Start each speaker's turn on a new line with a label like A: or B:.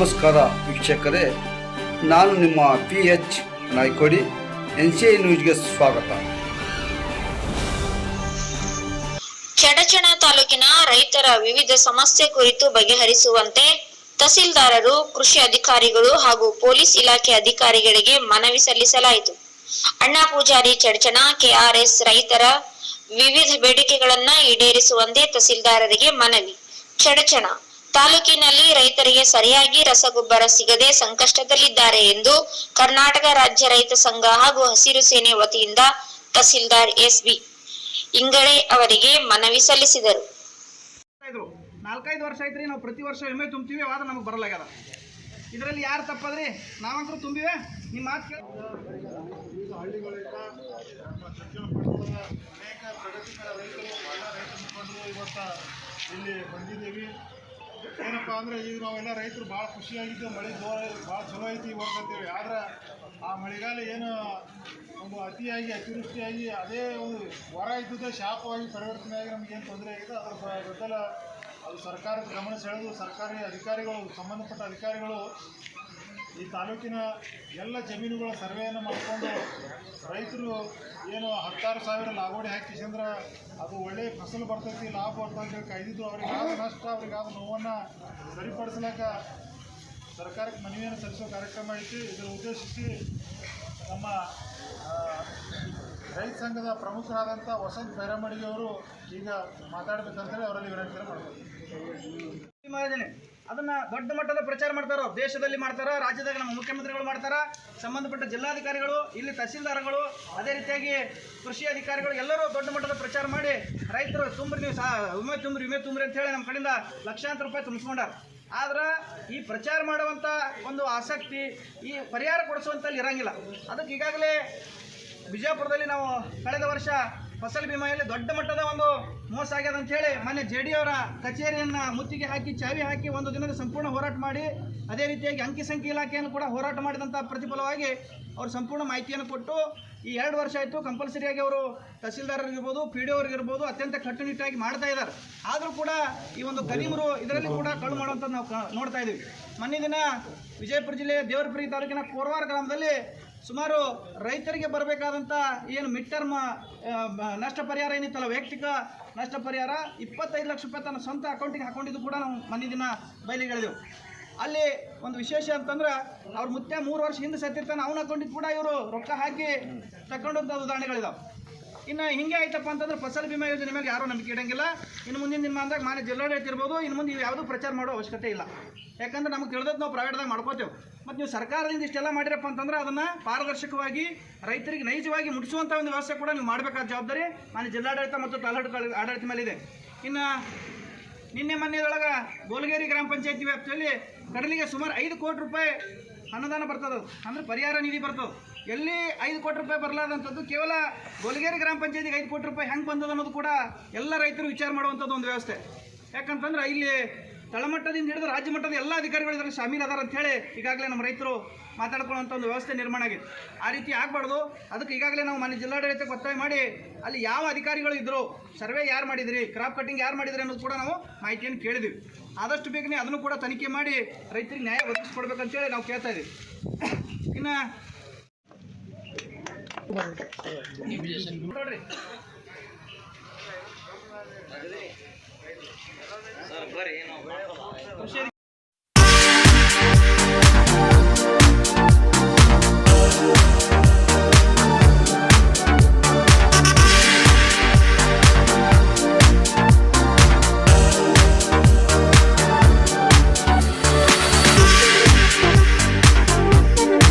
A: ನಮಸ್ಕಾರ ವೀಕ್ಷಕರೇ, ನಾನು ನಿಮ್ಮ P H Naikodi, N C I ನ್ಯೂಸ್ಗೆ ಸ್ವಾಗತ.
B: ಚಡಚಣ ತಾಲೂಕಿನ ರೈತರ ವಿವಿಧ ಸಮಸ್ಯೆ ಕುರಿತು ಬಗೆಹರಿಸುವಂತೆ ತಹಸೀಲ್ದಾರರು, ಕೃಷಿ ಅಧಿಕಾರಿಗಳು ಹಾಗೂ ಪೊಲೀಸ್ ಇಲಾಖೆ ಅಧಿಕಾರಿಗಳಿಗೆ ಮನವಿ ಸಲ್ಲಿಸಲಾಯಿತು. ಅಣ್ಣಾ ಪೂಜಾರಿ ಚಡಚಣ, ಕೆಆರ್ಎಸ್ ರೈತರ ವಿವಿಧ ಬೇಡಿಕೆಗಳನ್ನ ಈಡೇರಿಸುವಂತೆ ತಹಸೀಲ್ದಾರರಿಗೆ ಮನವಿ. ಚಡಚಣ ತಾಲೂಕಿನಲ್ಲಿ ರೈತರಿಗೆ ಸರಿಯಾಗಿ ರಸಗೊಬ್ಬರ ಸಿಗದೆ ಸಂಕಷ್ಟದಲ್ಲಿದ್ದಾರೆ ಎಂದು ಕರ್ನಾಟಕ ರಾಜ್ಯ ರೈತ ಸಂಘ ಹಾಗೂ ಹಸಿರು ಸೇನೆ ವತಿಯಿಂದ ತಹಸೀಲ್ದಾರ್ ಎಸ್ ಬಿ ಇಂಗಳೆ ಅವರಿಗೆ ಮನವಿ ಸಲ್ಲಿಸಿದರು.
C: ನಾಲ್ಕೈದು ವರ್ಷ ಐತ್ರಿ ನಾವು ಪ್ರತಿ ವರ್ಷ ವಿಮೆ ತುಂಬ್ತೀವಿ ಆದ್ರೆ ನಮಗೆ ಬರಲಾಗ್ಯದ ಇದರಲ್ಲಿ ಯಾರು ತಪ್ಪದ್ರಿ? ನಾವಂತರೂ ತುಂಬಿವೆ? ನಿಮ್ಮ ಮಾತು ಕೇಳಿ.
D: ಈಗ ಹಳ್ಳಿಗಳಿಂದ ಶಿಕ್ಷಣ ಪಡೆದ ಅನೇಕ ಪ್ರಗತಿಪರ ರೈತರು ಎಲ್ಲ ರೈತ ಮುಖಂಡರು ಇವತ್ತು ಇಲ್ಲಿ ಬಂದಿದ್ದೀವಿ. ಏನಪ್ಪ ಅಂದರೆ ಈಗ ನಾವೆಲ್ಲ ರೈತರು ಭಾಳ ಖುಷಿಯಾಗಿದ್ದು ಮಳೆ ಜೋರ ಭಾಳ ಚಲೋ ಐತಿ ಅಂತೇಳಿ. ಆದ್ರೆ ಆ ಮಳೆಗಾಲ ಏನು ಒಂದು ಅತಿಯಾಗಿ, ಅತಿವೃಷ್ಟಿಯಾಗಿ ಅದೇ ಒಂದು ವರ ಇದ್ದದ್ದೇ ಶಾಪವಾಗಿ ಪರಿವರ್ತನೆ ಆಗಿ ನಮಗೇನು ತೊಂದರೆ ಆಗಿದೆ, ಅದರ ಗೊತ್ತಲ್ಲ ಅದು ಸರ್ಕಾರದ ಗಮನ ಸೆಳೆದು ಸರ್ಕಾರಿ ಅಧಿಕಾರಿಗಳು, ಸಂಬಂಧಪಟ್ಟ ಅಧಿಕಾರಿಗಳು ಈ ತಾಲೂಕಿನ ಎಲ್ಲ ಜಮೀನುಗಳ ಸರ್ವೆಯನ್ನು ಮಾಡಿಕೊಂಡು ರೈತರು ಏನು ಹತ್ತಾರು ಸಾವಿರ ಲಾಗೋಡಿ ಹಾಕಿಸಂದ್ರೆ ಅದು ಒಳ್ಳೆಯ ಫಸಲು ಬರ್ತೈತಿ, ಲಾಭ ಬರ್ತೈತಿ ಕಾಯ್ದಿದ್ದು ಅವ್ರಿಗೆ ಆದ ನಷ್ಟ, ಅವ್ರಿಗೆ ಆದ ನೋವನ್ನು ಸರಿಪಡಿಸ್ಲಿಕ್ಕೆ ಸರ್ಕಾರಕ್ಕೆ ಮನವಿಯನ್ನು ಸಲ್ಲಿಸೋ ಕಾರ್ಯಕ್ರಮ ಐತಿ. ಇದರ ಉದ್ದೇಶಿಸಿ ನಮ್ಮ ರೈತ ಸಂಘದ ಪ್ರಮುಖರಾದಂಥ ವಸಂತ ಅವರು ಈಗ ಮಾತಾಡಬೇಕಂತೇಳಿ ಅವರಲ್ಲಿ ವಿನಂತಿ ಮಾಡ್ತಾರೆ
C: ಯೋಜನೆ ಅದನ್ನ ದೊಡ್ಡ ಮಟ್ಟದ ಪ್ರಚಾರ ಮಾಡ್ತಾರೋ, ದೇಶದಲ್ಲಿ ಮಾಡ್ತಾರ, ರಾಜ್ಯದಾಗ ನಮ್ಮ ಮುಖ್ಯಮಂತ್ರಿಗಳು ಮಾಡ್ತಾರ, ಸಂಬಂಧಪಟ್ಟ ಜಿಲ್ಲಾಧಿಕಾರಿಗಳು, ಇಲ್ಲಿ ತಹಸೀಲ್ದಾರ್ಗಳು, ಅದೇ ರೀತಿಯಾಗಿ ಕೃಷಿ ಅಧಿಕಾರಿಗಳು ಎಲ್ಲರೂ ದೊಡ್ಡ ಮಟ್ಟದ ಪ್ರಚಾರ ಮಾಡಿ ರೈತರು ತುಂಬ್ರಿ ನೀವು ಸಾ, ವಿಮೆ ತುಂಬ್ರಿ ವಿಮೆ ತುಂಬ್ರಿ ಅಂತ ಹೇಳಿ ನಮ್ಮ ಕಡೆಯಿಂದ ಲಕ್ಷಾಂತರ ರೂಪಾಯಿ ತುಂಬಿಸ್ಕೊಂಡಾರ. ಆದ್ರೆ ಈ ಪ್ರಚಾರ ಮಾಡುವಂಥ ಒಂದು ಆಸಕ್ತಿ, ಈ ಪರಿಹಾರ ಕೊಡಿಸುವಂಥಲ್ಲಿ ಇರಂಗಿಲ್ಲ. ಅದಕ್ಕೆ ಈಗಾಗಲೇ ಬಿಜಾಪುರದಲ್ಲಿ ನಾವು ಕಳೆದ ವರ್ಷ ಫಸಲ್ ಬಿಮೆಯಲ್ಲಿ ದೊಡ್ಡ ಮಟ್ಟದ ಒಂದು ಮೋಸ ಆಗ್ಯದ ಅಂತ ಹೇಳಿ ಮೊನ್ನೆ ಜೆ ಡಿ ಅವರ ಕಚೇರಿಯನ್ನು ಮುತ್ತಿಗೆ ಹಾಕಿ, ಚಾವಿ ಹಾಕಿ ಒಂದು ದಿನದ ಸಂಪೂರ್ಣ ಹೋರಾಟ ಮಾಡಿ, ಅದೇ ರೀತಿಯಾಗಿ ಅಂಕಿ ಸಂಖ್ಯೆ ಇಲಾಖೆಯನ್ನು ಕೂಡ ಹೋರಾಟ ಮಾಡಿದಂಥ ಪ್ರತಿಫಲವಾಗಿ ಅವರು ಸಂಪೂರ್ಣ ಮಾಹಿತಿಯನ್ನು ಕೊಟ್ಟು, ಈ ಎರಡು ವರ್ಷ ಆಯಿತು ಕಂಪಲ್ಸರಿಯಾಗಿ ಅವರು ತಹಸೀಲ್ದಾರರಿಗಿರ್ಬೋದು, ಪಿ ಡಿ ಅವ್ರಿಗಿರ್ಬೋದು ಅತ್ಯಂತ ಕಟ್ಟುನಿಟ್ಟಾಗಿ ಮಾಡ್ತಾ ಇದ್ದಾರೆ. ಆದರೂ ಕೂಡ ಈ ಒಂದು ಕನಿಮರು ಇದರಲ್ಲಿ ಕೂಡ ಕಳು ಮಾಡುವಂಥದ್ದು ನಾವು ನೋಡ್ತಾ ಇದ್ದೀವಿ ಮೊನ್ನೆ ದಿನ ವಿಜಯಪುರ ಜಿಲ್ಲೆಯ ದೇವರಪುರಿ ತಾಲೂಕಿನ ಕೋರವಾರ ಗ್ರಾಮದಲ್ಲಿ ಸುಮಾರು ರೈತರಿಗೆ ಬರಬೇಕಾದಂಥ ಏನು ಮಿಡ್ ಟರ್ಮ್ ನಷ್ಟ ಪರಿಹಾರ ಏನಿತ್ತಲ್ಲ, ವೈಯಕ್ತಿಕ ನಷ್ಟ ಪರಿಹಾರ, ಇಪ್ಪತ್ತೈದು ಲಕ್ಷ ರೂಪಾಯಿ ತನ್ನ ಸ್ವಂತ ಅಕೌಂಟಿಗೆ ಹಾಕೊಂಡಿದ್ದು ಕೂಡ ನಾವು ಮನೆ ದಿನ ಬಯಲಿಗೆಳೆದೆವು. ಅಲ್ಲಿ ಒಂದು ವಿಶೇಷ ಅಂತಂದ್ರೆ ಅವ್ರ ಮುತ್ತೆ ಮೂರು ವರ್ಷ ಹಿಂದೆ ಸತ್ತಿರ್ತಾನೆ, ಅವನ ಅಕೌಂಟಿಗೆ ಕೂಡ ಇವರು ರೊಕ್ಕ ಹಾಕಿ ತಗೊಂಡಂಥ ಉದಾಹರಣೆಗಳಿದಾವೆ. ಇನ್ನು ಹಿಂಗೆ ಆಯ್ತಪ್ಪ ಅಂತಂದ್ರೆ ಫಸಲ್ ಬಿಮಾ ಯೋಜನೆ ಮೇಲೆ ಯಾರೂ ನಂಬಿಕೆ ಇಡಂಗಿಲ್ಲ. ಇನ್ನು ಮುಂದಿನ ದಿನ ಅಂದಾಗ ಮಾನ್ಯ ಜಿಲ್ಲಾಡಳಿತ ಇರ್ಬೋದು, ಇನ್ನು ಮುಂದೆ ಯಾವುದೂ ಪ್ರಚಾರ ಮಾಡೋ ಅವಶ್ಯಕತೆ ಇಲ್ಲ. ಯಾಕಂದ್ರೆ ನಮ್ಗೆ ತಿಳಿದದ್ದು ನಾವು ಪ್ರೈವೇಟ್ದಾಗ ಮಾಡ್ಕೋತೇವೆ. ಮತ್ತು ನೀವು ಸರ್ಕಾರದಿಂದ ಇಷ್ಟೆಲ್ಲ ಮಾಡಿರಪ್ಪ ಅಂತಂದ್ರೆ ಅದನ್ನು ಪಾರದರ್ಶಕವಾಗಿ, ರೈತರಿಗೆ ನೈಜವಾಗಿ ಮುಟ್ಟಿಸುವಂಥ ಒಂದು ವ್ಯವಸ್ಥೆ ಕೂಡ ನೀವು ಮಾಡಬೇಕಾದ ಜವಾಬ್ದಾರಿ ನಾನು ಜಿಲ್ಲಾಡಳಿತ ಮತ್ತು ತಾಲೂಕು ಆಡಳಿತ ಮೇಲಿದೆ. ಇನ್ನು ನಿನ್ನೆ ಮೊನ್ನೆದೊಳಗೆ ಗೋಲಗೇರಿ ಗ್ರಾಮ ಪಂಚಾಯತಿ ವ್ಯಾಪ್ತಿಯಲ್ಲಿ ಕಡಲಿಗೆ ಸುಮಾರು ಐದು ಕೋಟಿ ರೂಪಾಯಿ ಅನುದಾನ ಬರ್ತದೆ. ಅಂದರೆ ಪರಿಹಾರ ನಿಧಿ ಬರ್ತದೆ. ಎಲ್ಲಿ ಐದು ಕೋಟಿ ರೂಪಾಯಿ ಬರಲಾದಂಥದ್ದು ಕೇವಲ ಗೋಲಗೇರಿ ಗ್ರಾಮ ಪಂಚಾಯತಿಗೆ ಐದು ಕೋಟಿ ರೂಪಾಯಿ ಹೆಂಗೆ ಬಂದದ ಅನ್ನೋದು ಕೂಡ ಎಲ್ಲ ರೈತರು ವಿಚಾರ ಮಾಡುವಂಥದ್ದು ಒಂದು ವ್ಯವಸ್ಥೆ. ಯಾಕಂತಂದ್ರೆ ಇಲ್ಲಿ ತಳಮಟ್ಟದಿಂದ ಹಿಡಿದು ರಾಜ್ಯ ಮಟ್ಟದ ಎಲ್ಲ ಅಧಿಕಾರಿಗಳು ಇದರಲ್ಲಿ ಶಾಮೀಲ್ ಅದಾರ ಅಂತ ಹೇಳಿ ಈಗಾಗಲೇ ನಮ್ಮ ರೈತರು ಮಾತಾಡ್ಕೊಳ್ಳುವಂಥ ಒಂದು ವ್ಯವಸ್ಥೆ ನಿರ್ಮಾಣ ಆಗಿದೆ. ಆ ರೀತಿ ಆಗಬಾರ್ದು. ಅದಕ್ಕೆ ಈಗಾಗಲೇ ನಾವು ಮನೆ ಜಿಲ್ಲಾಡಳಿತಕ್ಕೆ ಒತ್ತಾಯ ಮಾಡಿ ಅಲ್ಲಿ ಯಾವ ಅಧಿಕಾರಿಗಳು ಇದ್ದರು ಸರ್ವೆ ಯಾರು ಮಾಡಿದ್ರಿ ಕ್ರಾಪ್ ಕಟಿಂಗ್ ಯಾರು ಮಾಡಿದ್ರಿ ಅನ್ನೋದು ಕೂಡ ನಾವು ಮಾಹಿತಿಯನ್ನು ಕೇಳಿದ್ವಿ. ಆದಷ್ಟು ಬೇಗನೆ ಅದನ್ನು ಕೂಡ ತನಿಖೆ ಮಾಡಿ ರೈತರಿಗೆ ನ್ಯಾಯ ಒದಗಿಸ್ಕೊಡ್ಬೇಕಂತೇಳಿ ನಾವು ಕೇಳ್ತಾ ಇದ್ದೀವಿ ಇನ್ನು ನೋಡ್ರಿ.